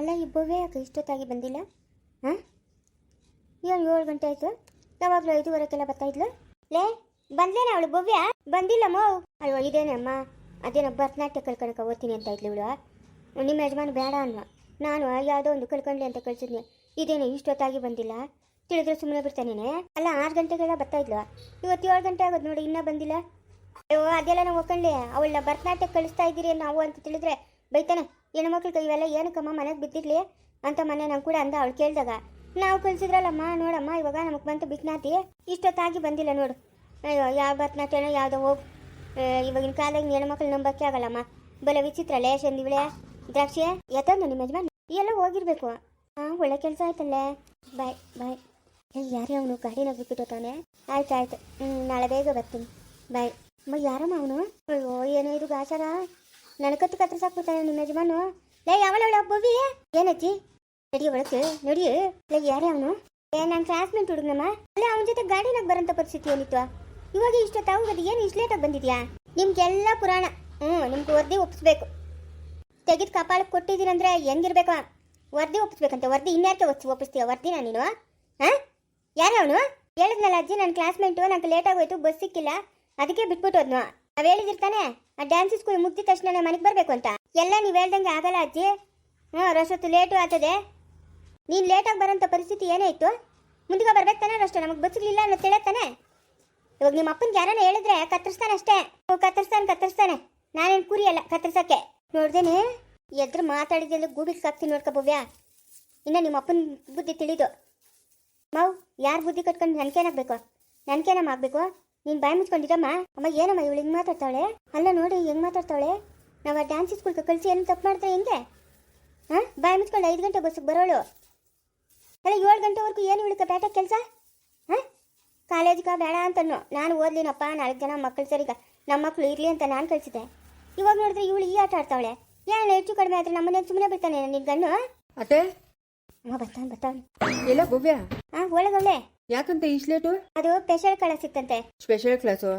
ಅಲ್ಲ ಭವ್ಯ ಯಾಕೆ ಇಷ್ಟೊತ್ತಾಗಿ ಬಂದಿಲ್ಲ? ಹಾಂ? ಏನು ಏಳು ಗಂಟೆ ಆಯಿತು. ಯಾವಾಗಲೂ ಐದುವರೆಗೆಲ್ಲ ಬರ್ತಾ ಇದ್ಲು? ಲೇ ಬಂದ್ಲೇನ ಅವಳು, ಭವ್ಯ? ಬಂದಿಲ್ಲಮ್ಮ ಅಯ್ಯೋ, ಇದೇನೆ ಅಮ್ಮ. ಅದೇನೋ ಭರತನಾಟ್ಯ ಕಲ್ಕೊಳಕ್ಕೆ ಓದ್ತೀನಿ ಅಂತ ಇದ್ಲು ಇವಳು. ನಿಮ್ಮ ಯಜಮಾನ ಬೇಡ ಅನ್ವ. ನಾನು ಯಾವುದೋ ಒಂದು ಕಲ್ಕೊಂಡ್ಲಿ ಅಂತ ಕಳ್ಸಿದ್ನಿ. ಇದೇನು ಇಷ್ಟೊತ್ತಾಗಿ ಬಂದಿಲ್ಲ? ತಿಳಿದ್ರೆ ಸುಮ್ಮನೆ ಬಿಡ್ತಾನೇನೆ ಅಲ್ಲ, ಆರು ಗಂಟೆಗೆಲ್ಲ ಬರ್ತಾ ಇದ್ಲು. ಇವತ್ತು ಏಳು ಗಂಟೆ ಆಗೋದು ನೋಡಿ ಇನ್ನೂ ಬಂದಿಲ್ಲ? ಅಯ್ಯೋ, ಅದೆಲ್ಲ ನಾವು ಒಕ್ಕಂಡ್ಲಿ ಅವಳನ್ನ ಭರತನಾಟ್ಯ ಕಳಿಸ್ತಾ ಇದ್ದೀರಿ ನಾವು ಅಂತ ತಿಳಿದ್ರೆ ಬೈತಾನೆ. ಹೆಣ್ಮಕ್ಳು ಇವೆಲ್ಲ ಏನಕ್ಕಮ್ಮ, ಮನೆಗೆ ಬಿದ್ದಿರ್ಲಿ ಅಂತ ಮನೆ ನಂಗೆ ಕೂಡ ಅಂದ ಅವಳು ಕೇಳಿದಾಗ. ನಾವು ಕಳಿಸಿದ್ರಲ್ಲಮ್ಮ, ನೋಡಮ್ಮ, ಇವಾಗ ನಮಗೆ ಬಂತು ಬಿಕ್ನಾತಿ ಇಷ್ಟೊತ್ತಾಗಿ ಬಂದಿಲ್ಲ ನೋಡು. ಅಯ್ಯೋ, ಯಾವ ಭರತನಾಟ್ಯನೋ ಯಾವುದೋ ಹೋಗು. ಇವಾಗಿನ ಕಾಲದಾಗ ಹೆಣ್ಮಕ್ಳು ನಂಬಕ್ಕೆ ಆಗಲ್ಲಮ್ಮ. ಬಲೆ ವಿಚಿತ್ರ ಲೇ ಚಂದಿವಳೆ ದ್ರಾಕ್ಷಿ, ಎತ್ತಂದು ನಿಮ್ಮ ಯಜಮಾನ್. ಎಲ್ಲ ಹೋಗಿರ್ಬೇಕು. ಹಾಂ ಒಳ್ಳೆ ಕೆಲಸ ಆಯ್ತಲ್ಲೇ. ಬಾಯ್ ಬಾಯ್. ಏ ಯಾರೇ ಅವನು? ಗಾಡಿನಾಗ ಬಿಟ್ಬಿಟ್ಟು ಆಯ್ತು ಆಯ್ತು. ಹ್ಞೂ ನಾಳೆ ಬೇಗ ಬರ್ತೀನಿ. ಬಾಯ್. ಅಮ್ಮ, ಯಾರಮ್ಮ ಅವನು? ಅಯ್ಯೋ, ಏನೋ ಇದು ಗಾಚಾರ? ನನಕತ್ತು ಕತ್ತರಿಸಾಕ್ಬಿಡ್ತಾನೆ ನಿಮ್ಮ ಯಜಮಾನು. ಲೇ, ಯಾವಳ ಬುವಿ ಏನಜ್ಜಿ? ನಡಿ ಒಳಕ್ಕೆ ನಡಿ. ಲೇ, ಯಾರೇ ಅವನು? ಏ ನನ್ನ ಕ್ಲಾಸ್ಮೇಟ್ ಹುಡುಗನಮ್ಮ ಅಲ್ಲೇ ಅವನ ಜೊತೆ ಗಾಡಿನಾಗ ಬರಂತ ಪರಿಸ್ಥಿತಿ ಏನಿತ್ತು? ಇವಾಗ ಇಷ್ಟೊತ್ತಾಗೋದು ಏನು ಇಷ್ಟು ಲೇಟಾಗಿ ಬಂದಿದ್ಯಾ? ನಿಮ್ಗೆಲ್ಲ ಪುರಾಣ. ಹ್ಞೂ ನಿಮ್ಗೆ ವರದಿ ಒಪ್ಪಿಸ್ಬೇಕು ತೆಗೆದು ಕಪಾಳಕ್ಕೆ ಕೊಟ್ಟಿದ್ದೀರಂದ್ರೆ ಹೆಂಗಿರ್ಬೇಕು? ವರದಿ ಒಪ್ಪಿಸ್ಬೇಕಂತೆ ವರದಿ ಇನ್ಯಾರಕ್ಕೆ ಒಪ್ಪಿಸಿ ಒಪ್ಪಿಸ್ತೀಯ ವರದಿನ ನೀನು? ಹಾಂ? ಯಾರು ಅವನು? ಹೇಳಿದ್ನಲ್ಲ ಅಜ್ಜಿ ನನ್ನ ಕ್ಲಾಸ್ಮೇಟು ನನಗೆ ಲೇಟಾಗಿ ಹೋಯ್ತು ಬಸ್ ಸಿಕ್ಕಿಲ್ಲ. ಅದಕ್ಕೆ ಬಿಟ್ಬಿಟ್ಟು ಹೋದ್ನು ನಾವು ಹೇಳಿದಿರ್ತಾನೆ. ಆ ಡ್ಯಾನ್ಸ್ ಸ್ಕೂಲ್ ಮುಗ್ದಿದ ತಕ್ಷಣ ಮನೆಗೆ ಬರಬೇಕು ಅಂತ. ಎಲ್ಲ ನೀವು ಹೇಳ್ದಂಗೆ ಆಗಲ್ಲ ಅಜ್ಜಿ. ಹ್ಞೂ ರಷ್ಟೊತ್ತು ಲೇಟು ಆಗ್ತದೆ ನೀನು ಲೇಟಾಗಿ ಬರೋಂಥ ಪರಿಸ್ಥಿತಿ ಏನೇ ಇತ್ತು? ಮುಂದಿಗೆ ಬರ್ಬೇಕು ತಾನೆ ಅಷ್ಟೇ ನಮಗೆ ಬಸ್ಗಳಿಲ್ಲ ಅನ್ನೋ ತಿಳಿಯತ್ತಾನೆ ಇವಾಗ ನಿಮ್ಮ ಅಪ್ಪನಿಗೆ ಯಾರನ್ನ ಹೇಳಿದ್ರೆ ಕತ್ತರಿಸ್ತಾನೆ ಅಷ್ಟೇ. ಕತ್ತರಿಸ್ತಾನೆ ಕತ್ತರಿಸ್ತಾನೆ. ನಾನೇನು ಕುರಿಯಲ್ಲ ಕತ್ತರಿಸೋಕ್ಕೆ. ನೋಡ್ದೇನೆ, ಎದ್ರು ಮಾತಾಡಿದ್ರೆ ಗೂಬಿಗೆ ಸಾಕ್ತೀನಿ ನೋಡ್ಕೊ ಭವ್ಯ. ಇನ್ನು ನಿಮ್ಮ ಅಪ್ಪನ ಬುದ್ಧಿ ತಿಳಿದು. ಮಾವು ಯಾರು ಬುದ್ಧಿ ಕಟ್ಕೊಂಡು ನನಗೇನಾಗಬೇಕು ನನಗೇನಮ್ಮ ಆಗಬೇಕು? ನೀನು ಬಾಯಿ ಮುಚ್ಕೊಂಡಿರಮ್ಮ? ಅಮ್ಮ ಏನಮ್ಮ ಇವಳು ಹಿಂಗೆ ಮಾತಾಡ್ತಾಳೆ ಅಲ್ಲ ನೋಡಿ ಹೆಂಗೆ ಮಾತಾಡ್ತಾಳೆ ನಾವು ಆ ಡ್ಯಾನ್ಸ್ ಸ್ಕೂಲ್ಗೆ ಕಳಿಸಿ ಏನು ತಪ್ಪು ಮಾಡ್ತಾರೆ ಹೆಂಗೆ? ಹಾಂ? ಬಾಯಿ ಮುಚ್ಕೊಂಡು ಐದು ಗಂಟೆ ಬಸ್ಸಿಗೆ ಬರೋಳು. ಅಲ್ಲ ಏಳು ಗಂಟೆವರೆಗೂ ಏನು ಇವಳಿಗೆ ಬೇಟ ಕೆಲಸ? ಹಾಂ? ಕಾಲೇಜ್ಗೆ ಬೇಡ ಅಂತನು ನಾನು ಓದ್ಲಿನಪ್ಪ ನಾಲ್ಕು ಜನ ಮಕ್ಕಳು ಸರಿಗ ನಮ್ಮ ಮಕ್ಕಳು ಇರಲಿ ಅಂತ ನಾನು ಕಳಿಸಿದೆ ಇವಾಗ ನೋಡಿದ್ರೆ ಇವಳು ಈ ಆಟ ಆಡ್ತಾವಳೆ. ಏನು ಹೆಚ್ಚು ಕಡಿಮೆ ಆದರೆ ನಮ್ಮನೆ ಸುಮ್ಮನೆ ಬಿಡ್ತಾನೆ ನಿನ್ನ ಗಣ್ಣು ಅಮ್ಮ ಬರ್ತಾನೆ ಬರ್ತಾನೆ. ಎಲ್ಲ ಭವ್ಯ? ಹಾಂ ಯಾಕಂತ ಇಷ್ಟು ಲೇಟು ಅದು ಸ್ಪೆಷಲ್ ಕಳಿಸಿತ್ತಂತೆ ಸ್ಪೆಷಲ್ ಕ್ಲಾಸು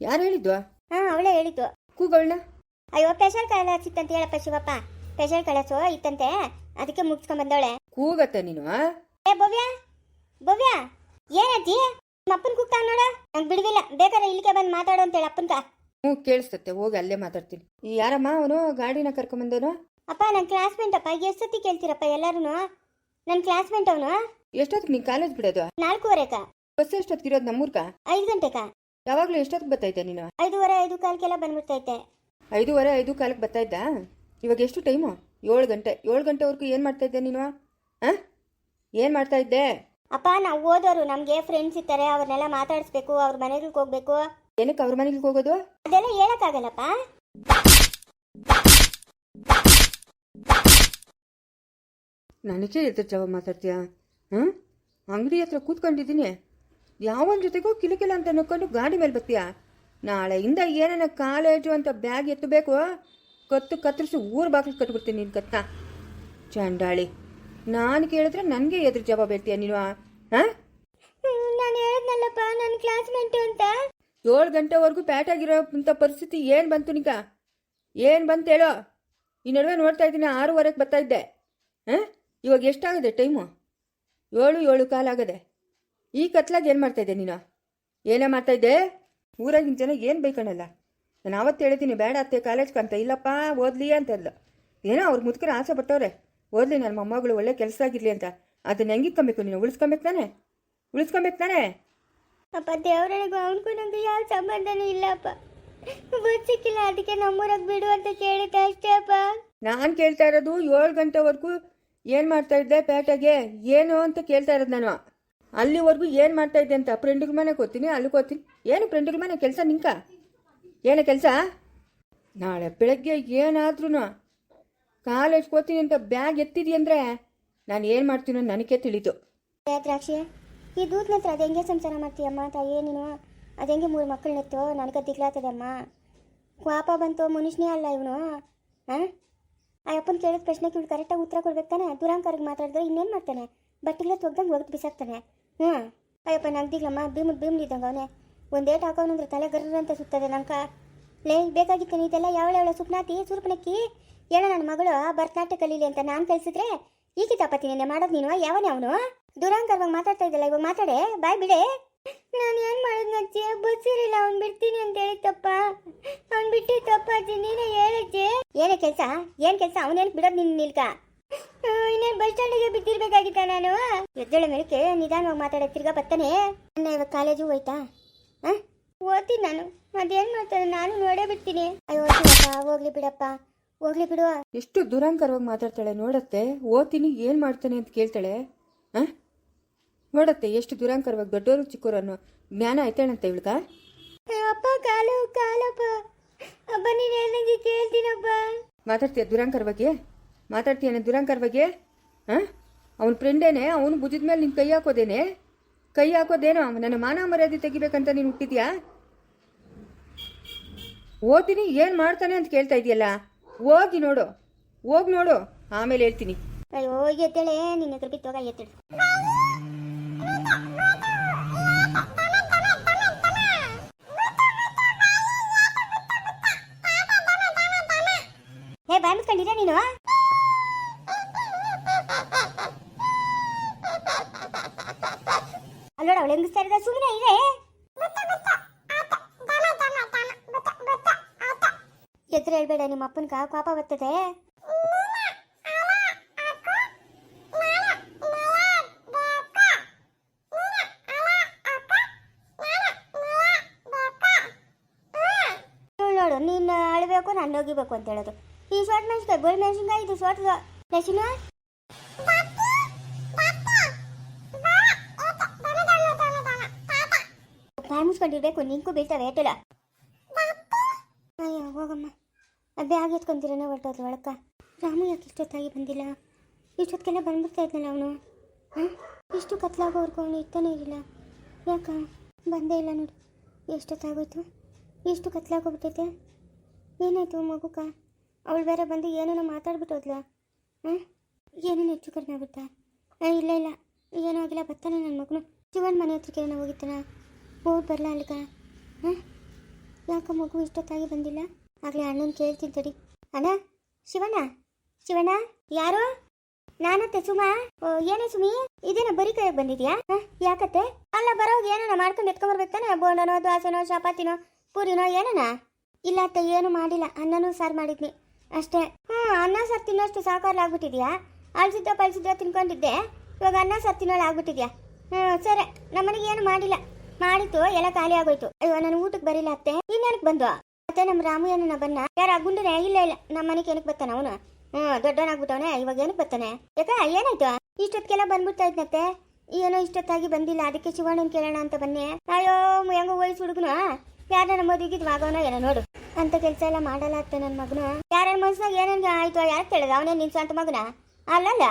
ಯಾರು ಹೇಳಿದ್ವಾ ಹಾ ಅವಳೇ ಹೇಳಿದ್ದು. ಕೂಗಳನ್ನ ಅಯ್ಯೋ ಸ್ಪೆಷಲ್ ಕ್ಲಾಸ್ ಇತ್ತಂತ ಹೇಳಪ್ಪ ಶಿವಪ್ಪ. ಸ್ಪೆಷಲ್ ಕ್ಲಾಸು ಇತ್ತಂತೆ. ಅದಕ್ಕೆ ಮುಗಿಸ್ಕೊಂಡ್ ಬಂದವಳೆ ಕೂಗತ್ತ ನೀನು ಆ? ಏ ಭವ್ಯ! ಭವ್ಯ! ಏನಜ್ಜಿ ನಿಮ್ಮ ಅಪ್ಪನ ಕೂಗ್ತಾ ನೋಡ ನಂಗೆ ಬಿಡುವಿಲ್ಲ. ಬೇಕಾದ್ರೆ ಇಲ್ಲಿಗೆ ಬಂದು ಮಾತಾಡು ಅಂತೇಳಿ ಅಪ್ಪನ್ಕ ಹ್ಞೂ ಕೇಳಿಸ್ತತ್ತೆ ಹೋಗಿ ಅಲ್ಲೇ ಮಾತಾಡ್ತೀನಿ. ಈ ಯಾರಮ್ಮ ಅವನು? ಗಾಡಿನ ಕರ್ಕೊಂಡ್ಬಂದವನು ಅಪ್ಪ ನನ್ನ ಕ್ಲಾಸ್ಮೇಟ್ ಅಪ್ಪ. ಎಷ್ಟೊತ್ತಿ ಕೇಳ್ತೀರಪ್ಪ ಎಲ್ಲರೂ ನನ್ನ ಕ್ಲಾಸ್ಮೇಟ್ ಅವನು? ಎಷ್ಟೊತ್ತಿಗೆ ನೀನು ಕಾಲೇಜ್ ಬಿಡೋದು? ನಾಲ್ಕೂವರೆಕ ಬಸ್ ಎಷ್ಟೊತ್ತಿಗೆ ಇರೋದು ನಮ್ಮೂರ್ಕ ಐದು ಗಂಟೆಕ ಯಾವಾಗಲೂ ಎಷ್ಟೊತ್ತಿಗೆ ಬರ್ತೈತೆ ನೀನು? ಐದೂವರೆ ಐದು ಕಾಲ್ಕೆಲ್ಲ ಬಂದ್ಬಿಡ್ತೈತೆ ಐದೂವರೆ ಐದು ಕಾಲಕ್ಕೆ ಬರ್ತಾ ಇದ್ದ? ಇವಾಗ ಎಷ್ಟು ಟೈಮು? ಏಳು ಗಂಟೆ ಏಳು ಗಂಟೆವರೆಗೂ ಏನು ಮಾಡ್ತಾ ಇದ್ದೆ ನೀನು? ಹಾಂ ಏನು ಮಾಡ್ತಾ ಇದ್ದೆ? ಅಪ್ಪ ನಾವು ಓದೋರು ನಮಗೆ ಫ್ರೆಂಡ್ಸ್ ಇರ್ತಾರೆ ಅವ್ರನ್ನೆಲ್ಲ ಮಾತಾಡಿಸ್ಬೇಕು ಅವ್ರ ಮನೆಗಳಿಗೆ ಹೋಗ್ಬೇಕು. ಏನಕ್ಕೆ ಅವ್ರ ಮನೆಗೆ ಹೋಗೋದು? ಅದೆಲ್ಲ ಹೇಳಕ್ಕಾಗಲ್ಲಪ್ಪ? ನನಗೆ ಎದುರು ಜವಾಬ್ ಮಾತಾಡ್ತೀಯಾ? ಹ್ಞೂ ಅಂಗಡಿ ಹತ್ರ ಕೂತ್ಕೊಂಡಿದ್ದೀನಿ. ಯಾವೊಂದು ಜೊತೆಗೂ ಕಿಲಕಿಲ ಅಂತ ನೋಡ್ಕೊಂಡು ಗಾಡಿ ಮೇಲೆ ಬರ್ತೀಯಾ ನಾಳೆಯಿಂದ ಏನೇನ ಕಾಲೇಜು ಅಂತ ಬ್ಯಾಗ್ ಎತ್ತಬೇಕು? ಕತ್ತು ಕತ್ತರಿಸಿ ಊರು ಬಾಗಿಲು ಕಟ್ಬಿಡ್ತೀನಿ ನಿನ್ನ ಕತ್ತ. ಚಂಡಾಳಿ ನಾನು ಕೇಳಿದ್ರೆ ನನಗೆ ಎದುರು ಜವಾಬ್ ಹೇಳ್ತೀಯ ನೀನು ಹಾಂ? ನಾನು ಹೇಳಿದ್ನಲ್ಲಪ್ಪ ನನ್ನ ಕ್ಲಾಸ್ಮೇಟ್ ಅಂತ. ಏಳು ಗಂಟೆವರೆಗೂ ಪ್ಯಾಟಾಗಿರೋ ಅಂಥ ಪರಿಸ್ಥಿತಿ ಏನು ಬಂತು ನಿಕ ಏನು ಬಂತು ಹೇಳೋ? ಈ ನಡುವೆ ನೋಡ್ತಾ ಇದ್ದೀನಿ ಆರೂವರೆಗೆ ಬರ್ತಾ ಇದ್ದೆ. ಹಾಂ? ಇವಾಗ ಎಷ್ಟಾಗಿದೆ ಟೈಮು? ಏಳು ಏಳು ಕಾಲಾಗದೆ. ಈ ಕತ್ಲಾಗ ಏನು ಮಾಡ್ತಾಯಿದ್ದೆ ನೀನು? ಏನೇ ಮಾಡ್ತಾ ಇದ್ದೆ? ಊರಾಗಿನ ಜನ ಏನು ಬೈಕಣಲ್ಲ ನಾನು ಅವತ್ತು ಹೇಳಿದ್ದೀನಿ ಬೇಡ ಅತ್ತೆ ಕಾಲೇಜ್ ಕಂತ ಇಲ್ಲಪ್ಪ ಓದ್ಲಿ ಅಂತಂದ್ಲು ಏನೋ ಅವ್ರು ಮುದುಕರ ಆಸೆ ಪಟ್ಟವ್ರೆ. ಓದ್ಲಿ ನನ್ನ ಮೊಮ್ಮಗಳು ಒಳ್ಳೆ ಕೆಲಸ ಆಗಿರಲಿ ಅಂತ. ಅದನ್ನ ಹೆಂಗಿಕ್ಕೊಬೇಕು ನೀನು? ಉಳಿಸ್ಕೊಬೇಕು ತಾನೆ? ಉಳಿಸ್ಕೊಬೇಕು ತಾನೆ? ಅಪ್ಪ ದೇವರನಿಗೂ ಅವನಿಗೂ ನಂಗೆ ಯಾವ ಸಂಬಂಧನೂ ಇಲ್ಲಪ್ಪ. ಸಿಕ್ಕಿಲ್ಲ ಅದಕ್ಕೆ ನಮ್ಮೂರಾಗ ಬಿಡು ಅಂತ ಕೇಳಿದ್ದೆ ಅಷ್ಟೇ ಅಪ್ಪ. ನಾನು ಕೇಳ್ತಾ ಇರೋದು ಏಳು ಗಂಟೆವರೆಗೂ ಏನು ಮಾಡ್ತಾ ಇದ್ದೆ ಪೇಟೆಗೆ? ಏನು ಅಂತ ಕೇಳ್ತಾ ಇರೋದು ನಾನು. ಅಲ್ಲಿವರೆಗೂ ಏನು ಮಾಡ್ತಾ ಇದ್ದೆ ಅಂತ? ಫ್ರೆಂಡಿಗೆ ಮನೆಗೆ ಹೋಗ್ತೀನಿ ಅಲ್ಲಿಗೆ ಹೋಗ್ತೀನಿ. ಏನು ಫ್ರೆಂಡಿಗೆ ಮನೆ ಕೆಲಸ ನಿಂಕ? ಏನು ಕೆಲಸ? ನಾಳೆ ಬೆಳಗ್ಗೆ ಏನಾದ್ರೂ ಕಾಲೇಜ್ಗೆ ಹೋಗ್ತೀನಿ ಅಂತ ಬ್ಯಾಗ್ ಎತ್ತಿದ್ಯ ಅಂದರೆ ನಾನು ಏನು ಮಾಡ್ತೀನೋ ನನಗೆ ತಿಳಿತು ದ್ರಾಕ್ಷಿ, ಈ ದೂತ್ ನಂತರ ಅದು ಹೆಂಗೆ ಸಂಸಾರ ಮಾಡ್ತೀಯಮ್ಮ ತಾಯಿ ನೀನು. ಅದು ಹೆಂಗೆ ಮೂರು ಮಕ್ಕಳನ್ನೆತ್ತು ನನಗೆ ದಿಗ್ಲಾತದಮ್ಮ ಪಾಪ ಬಂತು ಮನುಷ್ಯನೇ ಅಲ್ಲ ಇವನು. ಹಾಂ? ಆ ಅಪ್ಪನ ಕೇಳಿದ ಪ್ರಶ್ನೆಗೆ ಇವ್ಳು ಕರೆಕ್ಟಾಗಿ ಉತ್ತರ ಕೊಡ್ಬೇಕು ತಾನೆ? ದುರಾಂಕಾರಿಗೆ ಮಾತಾಡಿದ್ರೆ ಇನ್ನೇನು ಮಾಡ್ತಾನೆ? ಬಟ್ಟೆಗಳ ತೊಗ್ದಂಗೆ ಒಗ್ದು ಬಿಸಾಕ್ತಾನೆ. ಹ್ಞೂ. ಅಯ್ಯಪ್ಪ, ನಂಗೆ ದಿಗ್ಲಮ್ಮ ಭೀಮ್ ಭೀಮ್ ಇದ್ದಂಗೆ ಅವನೇ. ಒಂದೇಟ್ ಹಾಕೋನಂದ್ರೆ ತಲೆ ಗರ್ರ ಅಂತ ಸುತ್ತದೆ ನಂಕ. ಲೇ, ಬೇಕಾಗಿತ್ತು ಇದೆಲ್ಲ ಯಾವಳ ಯಾವಳ ಸುಪ್ನಾತಿ? ಸುರ್ಪನಕ್ಕಿ? ಹೇಳ ನನ್ನ ಮಗಳು, ಭರತನಾಟ್ಯ ಕಲೀಲಿ ಅಂತ ನಾನು ಕಲಿಸಿದ್ರೆ ಈಗಿ ತಪ್ಪತ್ತಿ ನಿನ್ನೆ ಮಾಡೋದು ನೀನು? ಯಾವನೇ ಅವನು? ದುರಾಂಕರವಾಗಿ ಮಾತಾಡ್ತಾ ಇದ್ದಲ್ಲ, ಇವಾಗ ಮಾತಾಡೆ. ಬಾಯ್ ಬಿಡೆ. ಅಜ್ಜಿ ಬಸ್ಸಿರಲ್ಲ ಅವ್ನು ಬಿಡ್ತೀನಿ ಅಂತ ಹೇಳಿದ್ದಪ್ಪ ಅವ್ನು ಬಿಟ್ಟು ಅಜ್ಜಿ ನೀನೇ ಹೇಳಜ್ಜಿ ಏನೇ ಕೆಲಸ? ಏನು ಕೆಲಸ? ಅವನೇನು ಬಿಡೋದು ನಿನ್ನ ನಿಲ್ಕ? ಇನ್ನೇನು ಬಸ್ ಸ್ಟ್ಯಾಂಡಿಗೆ ಬಿದ್ದಿರ್ಬೇಕಾಗಿತ್ತ ನಾನು? ಎದ್ದೇಳ ಮೇಲಕ್ಕೆ ನಿಧಾನವಾಗಿ ಮಾತಾಡೋ ತಿರ್ಗಾ ಬರ್ತಾನೆ. ನನ್ನ ಇವಾಗ ಕಾಲೇಜು ಹೋಯ್ತಾ? ಹಾಂ ಓದ್ತೀನಿ ನಾನು. ಅದೇನು ಮಾಡ್ತಾರೆ ನಾನು ನೋಡೇ ಬಿಡ್ತೀನಿ. ಅಯ್ಯೋ ಹೋಗ್ಲಿ ಬಿಡಪ್ಪ. ಹೋಗ್ಲಿ ಬಿಡು. ಎಷ್ಟು ದುರಂಕರವಾಗಿ ಮಾತಾಡ್ತಾಳೆ ನೋಡತ್ತೆ. ಓದ್ತೀನಿ ಏನು ಮಾಡ್ತಾನೆ ಅಂತ ಕೇಳ್ತಾಳೆ. ಹಾಂ ನೋಡತ್ತೆ ಎಷ್ಟು ದುರಂಕರವಾಗಿ ದೊಡ್ಡವರು ಚಿಕ್ಕವರು ಅನ್ನೋ ಜ್ಞಾನ ಆಯ್ತಾಳಂತೆ ಇವಳ್ಗ ಅಪ್ಪ ಕಾಲು ಕಾಲಪ್ಪ. ಅಪ್ಪ ನೀನು ಹೇಳ್ದಂಗೆ ಕೇಳ್ತೀನಪ್ಪ. ಮಾತಾಡ್ತೀಯ ದುರಂಕರ ಬಗ್ಗೆ ಮಾತಾಡ್ತೀಯ ದುರಂಕರ ಬಗ್ಗೆ ಹಾಂ? ಅವನ ಫ್ರೆಂಡೇನೆ ಅವನು ಭುಜದ ಮೇಲೆ ನಿನ್ನ ಕೈ ಹಾಕೋದೇನೆ? ಕೈ ಹಾಕೋದೇನೋ ನನ್ನ ಮಾನ ಮರ್ಯಾದೆ ತೆಗಿಬೇಕಂತ ನೀನು ಹುಟ್ಟಿದ್ಯಾ? ಓದ್ತೀನಿ ಏನು ಮಾಡ್ತಾನೆ ಅಂತ ಕೇಳ್ತಾ ಇದೆಯಲ್ಲ? ಹೋಗಿ ನೋಡು ಹೋಗಿ ನೋಡು ಆಮೇಲೆ ಹೇಳ್ತೀನಿ. ಅಯ್ಯೋ ಎತ್ತಳೆ ನಿನ್ನ ಹತ್ರ ಬಿತ್ತೋಗ ಎತ್ತೇಳು ಬಾಯ್ ನೀನು? ಅಲ್ಲೋಡ ಅವಳು ಹೆಂಗಿಸ್ತಾ ಇರೋದ ಸುಮ್ಮನೆ ಇದೆ ಎದುರು ಹೇಳ್ಬೇಡ, ನಿಮ್ಮ ಅಪ್ಪನ ಕೋಪ ಬರ್ತದೆ. ನೋಡು ನೀನು ಅಳಬೇಕು ನಾನು ಹೋಗಿಬೇಕು ಅಂತ ಹೇಳೋದು. ಈ ಶಾರ್ಟ್ ಮೆಣಸಿನ್ಕಾಯಿ ಬೋಳ್ ಮೆಣಸಿನ್ಕಾಯಿ ಇದು ಶಾರ್ಟ್ ಮೆಣಸಿನ ಬಾಯಿ ಮುಚ್ಕೊಂಡಿರ್ಬೇಕು ನಿಂಕು ಬೀಳ್ತವೆ ಏಟಲ್ಲ ಅಯ್ಯೋ ಹೋಗಮ್ಮ ಬ್ಯಾಗ್ ಎತ್ಕೊಂತೀರನ ಹೊರಟೋದು ಒಳಕ ರಾಮು ಯಾಕೆ ಇಷ್ಟೊತ್ತಾಗಿ ಬಂದಿಲ್ಲ ಇಷ್ಟೊತ್ತಿಗೆಲ್ಲ ಬಂದ್ಬಿಡ್ತಾ ಇದ್ನಲ್ಲ ಅವನು ಹಾಂ ಇಷ್ಟು ಕತ್ಲಾಗೋರ್ಗು ಅವನು ಇರ್ತಾನೆ ಇರಲಿಲ್ಲ ಯಾಕ ಬಂದೇ ಇಲ್ಲ ನೋಡಿ ಎಷ್ಟೊತ್ತಾಗೋಯ್ತು ಇಷ್ಟು ಕತ್ಲಾಗೋಗ್ಬಿಟ್ಟೈತೆ ಏನಾಯ್ತು ಮಗುಕ ಅವಳು ಬೇರೆ ಬಂದು ಏನೇನೋ ಮಾತಾಡ್ಬಿಟ್ಟೋದ್ಲ? ಹಾಂ ಏನೇನು ಹೆಚ್ಚು ಕಡಿಮೆ ಆಗುತ್ತಾ? ಇಲ್ಲ ಇಲ್ಲ. ಏನೂ ಆಗಿಲ್ಲ. ಬರ್ತಾನೆ ನನ್ನ ಮಗನು. ಶಿವನ್ ಮನೆ ಹತ್ರಕ್ಕೆ ಏನೋ ಹೋಗಿತ್ತಾನ ಹೋಗಿ ಬರಲ ಅಲ್ಲಿಗ? ಹಾಂ ಯಾಕೆ ಮಗು ಇಷ್ಟೊತ್ತಾಗಿ ಬಂದಿಲ್ಲ? ಆಗಲೇ ಅಣ್ಣನ ಕೇಳ್ತೀನಿ ತಡಿ. ಅಣ್ಣ? ಶಿವಣ್ಣ? ಶಿವಣ್ಣ? ಯಾರು? ನಾನತ್ತೆ ಸುಮಾ. ಏನೇ ಸುಮಿ? ಇದೇನ ಬರೀ ಕೈಯಾಗ ಬಂದಿದ್ಯಾ? ಯಾಕತ್ತೆ? ಅಲ್ಲ ಬರೋ ಏನೋ ಮಾಡ್ಕೊಂಡು ಎತ್ಕೊಂಡ್ಬರ್ಬೇಕು ತಾನೆ? ಬೋಂಡನೋ, ದ್ವಾಸೆನೋ ಚಪಾತಿನೋ ಪೂರಿನೋ, ಏನನ? ಇಲ್ಲ ಅತ್ತೆ, ಏನು ಮಾಡಿಲ್ಲ. ಅನ್ನನೂ ಸಾರು ಮಾಡಿದ್ನಿ. ಅಷ್ಟೇ. ಹ್ಞೂ ಅನ್ನ ಸಾರು ತಿನ್ನೋಷ್ಟು ಸಾಕಾರ್ಲಾಗ್ಬಿಟ್ಟಿದ್ಯಾ? ಅಳ್ಸಿದ್ದ ಪಳ್ಸಿದ್ದ ತಿನ್ಕೊಂಡಿದ್ದೆ. ಇವಾಗ ಅನ್ನ ಸಾರು ತಿನ್ನೋಳು ಆಗ್ಬಿಟ್ಟಿದ್ಯಾ ಹ್ಞೂ ಸರಿ. ನಮ್ಮನೆಗೆ ಏನು ಮಾಡಿಲ್ಲ. ಮಾಡಿತ್ತು, ಎಲ್ಲ ಖಾಲಿ ಆಗೋಯ್ತು. ಅಯ್ಯೋ, ನಾನು ಊಟಕ್ಕೆ ಬರಿಲ್ಲ ಅತ್ತೆ. ಇನ್ನೇನಕ್ಕೆ ಬಂದು ಮತ್ತೆ ನಮ್ಮ ರಾಮಯ್ಯನ ಬನ್ನ ಯಾರು ಗುಂಡನೆ? ಇಲ್ಲ ಇಲ್ಲ. ನಮ್ಮ ಮನೆಗೆ ಏನಕ್ಕೆ ಬರ್ತಾನೆ ಅವನು? ಹ್ಞೂ ದೊಡ್ಡವನಾಗ್ಬಿಟ್ಟವನೆ. ಇವಾಗ ಏನಕ್ಕೆ ಬರ್ತಾನೆ? ಯಾಕ, ಏನಾಯ್ತು? ಇಷ್ಟೊತ್ತಿಗೆಲ್ಲ ಬಂದ್ಬಿಡ್ತಾ ಇದ್ನತ್ತೆ ಏನೋ ಇಷ್ಟೊತ್ತಾಗಿ ಬಂದಿಲ್ಲ. ಅದಕ್ಕೆ ಶಿವಣ್ಣನ ಕೇಳೋಣ ಅಂತ ಬನ್ನಿ. ಅಯ್ಯೋ, ಹೆಂಗೋ ವಯಸ್ಸು ಹುಡುಗನು. ಯಾರನ್ನ ಮದುವೆಗಿದ್ ಆಗೋನ ಏನೋ ನೋಡು. ಅಂತ ಕೆಲಸ ಎಲ್ಲ ಮಾಡಲ್ಲ ಅತ್ತೆ ನನ್ನ ಮಗನ. ಯಾರ ಮನ್ಸ್ನಾಗ ಏನಂಗ ಆಯ್ತು ಯಾರು ಕೇಳಿದ? ಅವನೇ ನಿನ್ ಸ್ವಂತ ಮಗನ? ಅಲ್ಲಲ್ಲ?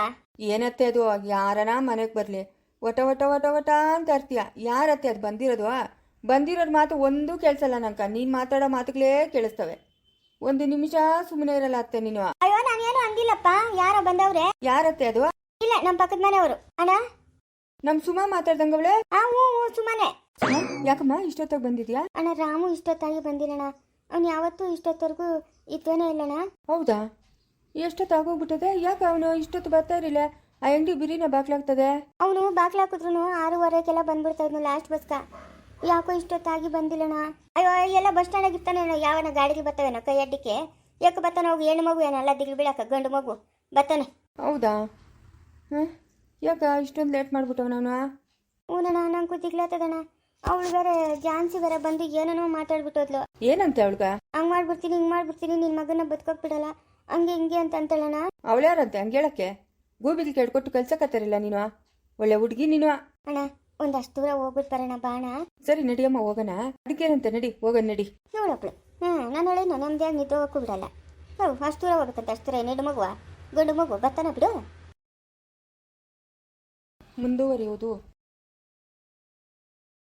ಏನತ್ತೆ ಅದು? ಯಾರನ ಮನೆಗೆ ಬರಲಿ. ಒಟ ಒಟ ಒಟ ಒಟ ಅಂತ ಅರ್ತೀಯ. ಯಾರತ್ತೆ ಅದು ಬಂದಿರೋದು? ಬಂದಿರೋದು ಮಾತು ಒಂದೂ ಕೇಳಿಸಲ್ಲ ನಂಕ ನೀನ್ ಮಾತಾಡೋ ಮಾತುಗಳೇ ಕೇಳಿಸ್ತವೆ. ಒಂದು ನಿಮಿಷ ಸುಮ್ಮನೆ ಇರಲ್ಲ ಅತ್ತೆ ನೀನು. ಅಯ್ಯೋ ನಾನೇನು ಅಂದಿಲ್ಲಪ್ಪ ಯಾರೋ ಬಂದವ್ರೆ. ಯಾರತ್ತೆ ಅದು? ಇಲ್ಲ ನಮ್ಮ ಪಕ್ಕದ ಮನೆಯವರು. ಅಣ್ಣ? ನಮ್ ಸುಮಾ ಮಾತಾಡ್ದಂಗವಳೆ? ಸುಮ್ಮನೆ ಯಾಕಮ್ಮ ಇಷ್ಟೊತ್ತಾಗ ಬಂದಿದ್ಯಾ? ಅಣ್ಣ ರಾಮು ಇಷ್ಟೊತ್ತಾಗಿ ಬಂದಿಲ್ಲಣ್ಣ. ಅವ್ನು ಯಾವತ್ತೂ ಇಷ್ಟೊತ್ತವರೆಗೂ ಇದ್ದೇನೆ ಇಲ್ಲಣ್ಣ? ಹೌದಾ? ಎಷ್ಟೊತ್ತು ಆಗೋಗ್ಬಿಟ್ಟದೆ? ಯಾಕೆ ಅವನು ಇಷ್ಟೊತ್ತು ಬರ್ತಾ ಇರಲಿಲ್ಲ? ಆ ಅಂಗಡಿ ಬಿರಿನ ಬಾಕ್ಲಾಗ್ತದೆ. ಅವನು ಬಾಗ್ಲು ಹಾಕಿದ್ರು ಆರೂವರೆಗೆಲ್ಲ ಬಂದ್ಬಿಡ್ತಾ ಇದ್ನು ಲಾಸ್ಟ್ ಬಸ್ಕ ಯಾಕೋ ಇಷ್ಟೊತ್ತಾಗಿ ಬಂದಿಲ್ಲಣ್ಣ? ಅಯ್ಯೋ ಎಲ್ಲ ಬಸ್ ಸ್ಟ್ಯಾಂಡಾಗ ಇರ್ತಾನೆ ಯಾವನ ಗಾಡಿಗೆ ಬರ್ತಾವೇನೋ ಕೈ ಅಡ್ಡಿಕೆ? ಯಾಕೆ ಬರ್ತಾನೆ ಹೋಗಿ ಹೆಣ್ಣು ಮಗು ಏನಲ್ಲ ದಿಗ್ಲು ಬೀಳಕ್ಕ ಗಂಡು ಮಗು ಬರ್ತಾನೆ ಹೌದಾ? ಹಾಂ? ಯಾಕ ಇಷ್ಟೊಂದು ಲೇಟ್ ಮಾಡ್ಬಿಟ್ಟವ ನಾನು ಹ್ಞೂ ನಂಗೆ ದಿಗ್ಲಾತದಣ್ಣ ಅವಳು ಬೇರೆ ಜಾನ್ಸಿ ಬೇರೆ ಬಂದು ಏನೇನೋ ಮಾತಾಡ್ಬಿಟ್ಟೋದ್ಲು. ಏನಂತೆ ಅವಳ್ಗ? ಹಂಗ್ ಮಾಡ್ಬಿಡ್ತೀನಿ ಹಿಂಗ್ ಮಾಡ್ಬಿಡ್ತೀನಿ ನಿನ್ ಮಗನ ಬದುಕೋಕ್ ಬಿಡಲ್ಲ ಹಂಗೆ ಹಿಂಗೆ ಅಂತ ಅಂತಳಣ ಅವಳ್ಯಾರಂತೆ ಹಂಗೆ ಹೇಳಕ್ಕೆ? ಗೂಬಿಲ್ ಕೇಳ್ಕೊಟ್ಟು ಕಲ್ಸಕತ್ತಾರಿಲ್ಲ ನೀನು? ಒಳ್ಳೆ ಹುಡುಗಿ ನೀನು? ಅಣ್ಣ ಒಂದಷ್ಟು ದೂರ ಹೋಗ್ಬಿಟ್ಟು ಬರೋಣ ಬಾಣ. ಸರಿ ನಡಿಯಮ್ಮ ಹೋಗೋಣ. ಅದಕ್ಕೇನಂತೆ ನಡಿ ಹೋಗೋಣ ನಡಿ. ನೋಡಪ್ಳು. ಹ್ಞೂ ನಾನು ಹೇಳಿ ನೆಮ್ಮದಿಯಾಗಿ ನಿದ್ದೆ ಹೋಗಕ್ಕೂ ಬಿಡಲ್ಲ. ಹೌ ಅಷ್ಟು ದೂರ ಹೋಗ್ಬೇಕಂತ ಅಷ್ಟು ದೂರ. ಹೆಣ್ಣು ಮಗುವ? ಗಂಡು ಮಗು ಬರ್ತಾನ ಬಿಡು. ಮುಂದುವರಿಯುವುದು